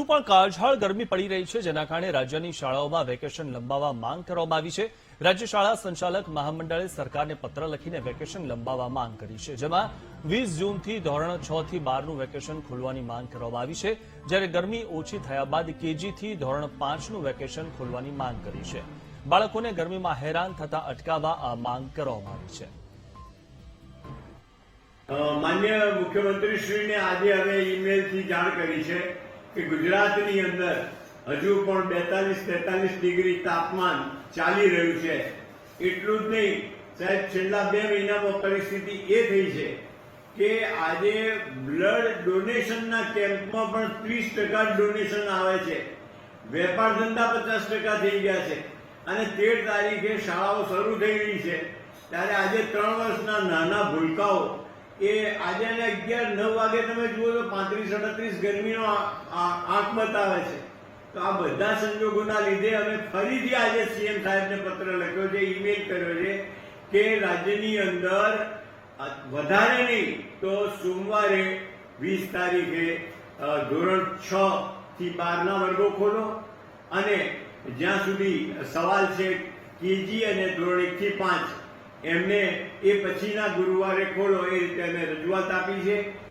હજુ પણ કાળઝાળ ગરમી પડી રહી છે, જેના કારણે રાજ્યની શાળાઓમાં વેકેશન લંબાવવા માંગ કરવામાં આવી છે. રાજ્ય શાળા સંચાલક મહામંડળે સરકારને પત્ર લખીને વેકેશન લંબાવવા માંગ કરી છે, જેમાં વીસ જૂનથી ધોરણ છ થી બારનું વેકેશન ખોલવાની માંગ કરવામાં આવી છે. જ્યારે ગરમી ઓછી થયા બાદ કેજીથી ધોરણ પાંચનું વેકેશન ખોલવાની માંગ કરી છે. બાળકોને ગરમીમાં હેરાન થતા અટકાવવા આ માંગ કરવામાં આવી છે. માન્ય મુખ્યમંત્રીશ્રીને આજે હવે ઈમેલથી જાણ કરી છે. કે ગુજરાતની અંદર હજુ પણ બેતાલીસ, તેતાલીસ ડિગ્રી તાપમાન ચાલી રહ્યું છે. એટલું જ નહીં, સાહેબ, છેલ્લા બે મહિનામાં પરિસ્થિતિ એ થઈ છે કે આજે બ્લડ ડોનેશનના કેમ્પમાં પણ ત્રીસ ટકા ડોનેશન આવે છે. વેપાર ધંધા પચાસ ટકા થઈ ગયા છે. અને તેર તારીખે શાળાઓ શરૂ થઈ રહી છે. ત્યારે આજે ત્રણ વર્ષના નાના ભૂલકાઓ એ આજે અને અગિયાર, નવ વાગે તમે જુઓ તો પાંત્રીસ, અડત્રીસ ગરમીનો આ- આ, આંક બતાવે છે. તો આ બધા સંજોગોના લીધે અમે ફરીથી આજે સીએમ સાહેબને પત્ર લખ્યો છે, ઈમેલ કર્યો છે કે રાજ્યની અંદર વધારે નહીં તો સોમવારે વીસ તારીખે ધોરણ છ થી બારના વર્ગો ખોલો અને જ્યાં સુધી સવાલ છે, કેજી અને ધોરણ એક થી પાંચ એમને એ પછીના ગુરુવારે ખોલો એ રીતે અમે રજૂઆત આપી છે.